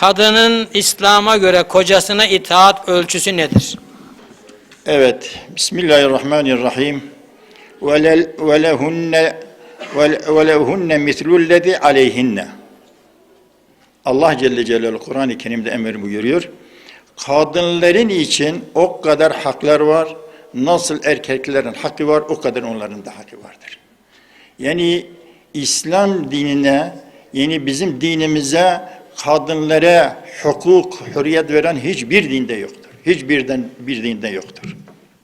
kadının İslam'a göre kocasına itaat ölçüsü nedir? Evet. Bismillahirrahmanirrahim. Ve lehunne ve lehunne mislullezi aleyhinne. Allah Celle Celaluhu Kur'an-ı Kerim'de emir buyuruyor. Kadınların için o kadar haklar var. Nasıl erkeklerin hakkı var, o kadar onların da hakkı vardır. Yani İslam dinine, yani bizim dinimize kadınlara hukuk, hürriyet veren hiçbir dinde yoktur. Hiçbirden bir dinde yoktur.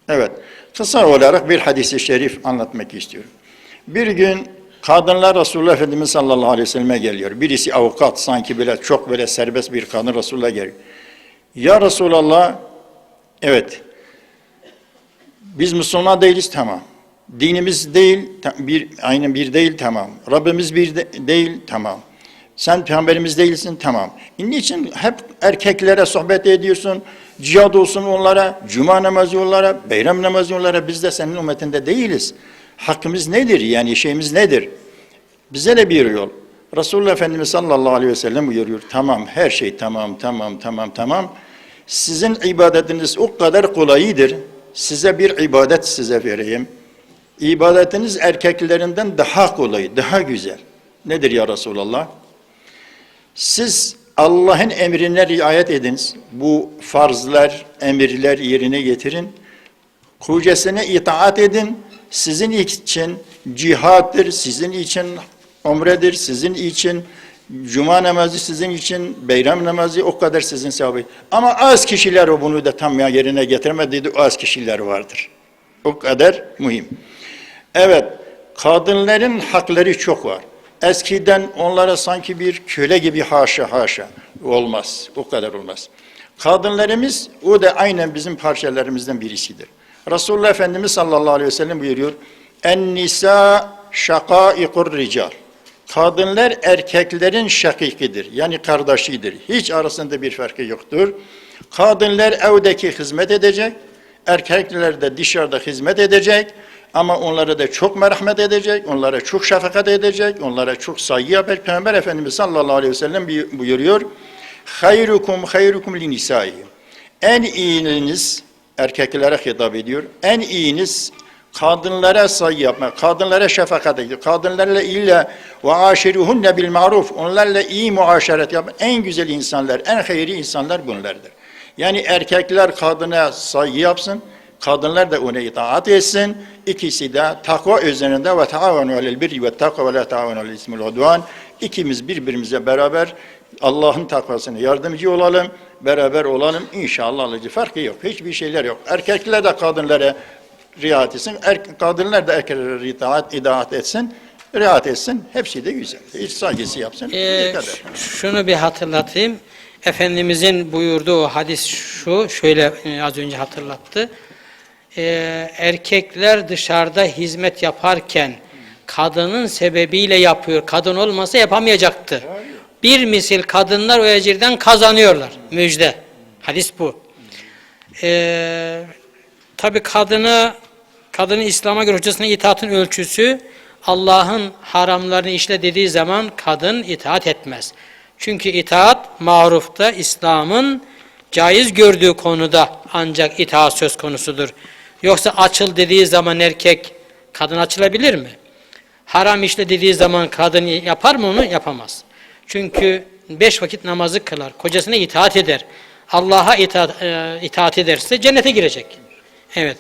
Evet, kısa olarak bir hadisi şerif anlatmak istiyorum. Bir gün kadınlar Resulullah Efendimiz sallallahu aleyhi ve selleme geliyor. Birisi avukat, sanki böyle çok böyle serbest bir kadın Resulullah geliyor. Ya Resulallah, evet, biz Müslüman değiliz tamam. Dinimiz değil, bir aynı bir değil tamam. Rabbimiz bir de- değil tamam. Sen peygamberimiz değilsin tamam. Niçin hep erkeklere sohbet ediyorsun? Cihad olsun onlara, cuma namazı onlara, bayram namazı onlara. Biz de senin ümmetinde değiliz. Hakkımız nedir? Yani şeyimiz nedir? Bize de bir yol. Resulullah Efendimiz sallallahu aleyhi ve sellem buyuruyor. Tamam her şey tamam tamam tamam tamam. Sizin ibadetiniz o kadar kolayıdır. Size bir ibadet size vereyim. İbadetiniz erkeklerinden daha kolay, daha güzel. Nedir ya Resulallah? Siz Allah'ın emrine riayet ediniz. Bu farzlar, emirler yerine getirin. Kocasına itaat edin. Sizin için cihattır, sizin için umredir, sizin için cuma namazı, sizin için bayram namazı o kadar sizin sevabı. Ama az kişiler o bunu da tam yerine getiremedi. Az kişiler vardır. O kadar mühim. Evet, kadınların hakları çok var. Eskiden onlara sanki bir köle gibi haşa haşa olmaz. O kadar olmaz. Kadınlarımız o da aynen bizim parçalarımızdan birisidir. Resulullah Efendimiz sallallahu aleyhi ve sellem buyuruyor. En nisa şakaikur rical. Kadınlar erkeklerin şakikidir. Yani kardeşidir. Hiç arasında bir farkı yoktur. Kadınlar evdeki hizmet edecek. Erkekler de dışarıda hizmet edecek. Ama onlara da çok merhamet edecek, onlara çok şefkat edecek, onlara çok saygı yapacak. Peygamber Efendimiz sallallahu aleyhi ve sellem buyuruyor. Hayrukum hayrukum li nisai. En iyiniz erkeklere hitap ediyor. En iyiniz kadınlara saygı yapmak, kadınlara şefakat ediyor. Kadınlarla illa ve aşiruhunne bil maruf. Onlarla iyi muaşeret yapmak. En güzel insanlar, en hayırlı insanlar bunlardır. Yani erkekler kadına saygı yapsın, kadınlar da ona itaat etsin. İkisi de takva üzerinde ve taavenu alel birri ve takva ve la taavenu alel ismil udvan. İkimiz birbirimize beraber Allah'ın takvasına yardımcı olalım, beraber olalım. İnşallah alıcı farkı yok. Hiçbir şeyler yok. Erkekler de kadınlara riayet etsin. Er, kadınlar da erkeklere itaat, itaat etsin. Riayet etsin. Hepsi de güzel. Hiç saygısı yapsın. Ee, şunu bir hatırlatayım. Efendimizin buyurduğu hadis şu, şöyle e, az önce hatırlattı. Ee, erkekler dışarıda hizmet yaparken kadının sebebiyle yapıyor. Kadın olmasa yapamayacaktı. Bir misil kadınlar o ecirden kazanıyorlar. Müjde. Hadis bu. Ee, Tabi kadını, kadının İslam'a göre hocasına itaatın ölçüsü Allah'ın haramlarını işle dediği zaman kadın itaat etmez. Çünkü itaat marufta İslam'ın caiz gördüğü konuda ancak itaat söz konusudur. Yoksa açıl dediği zaman erkek kadın açılabilir mi? Haram işle dediği zaman kadın yapar mı onu? Yapamaz. Çünkü beş vakit namazı kılar, kocasına itaat eder. Allah'a itaat, e, itaat ederse cennete girecek. Evet.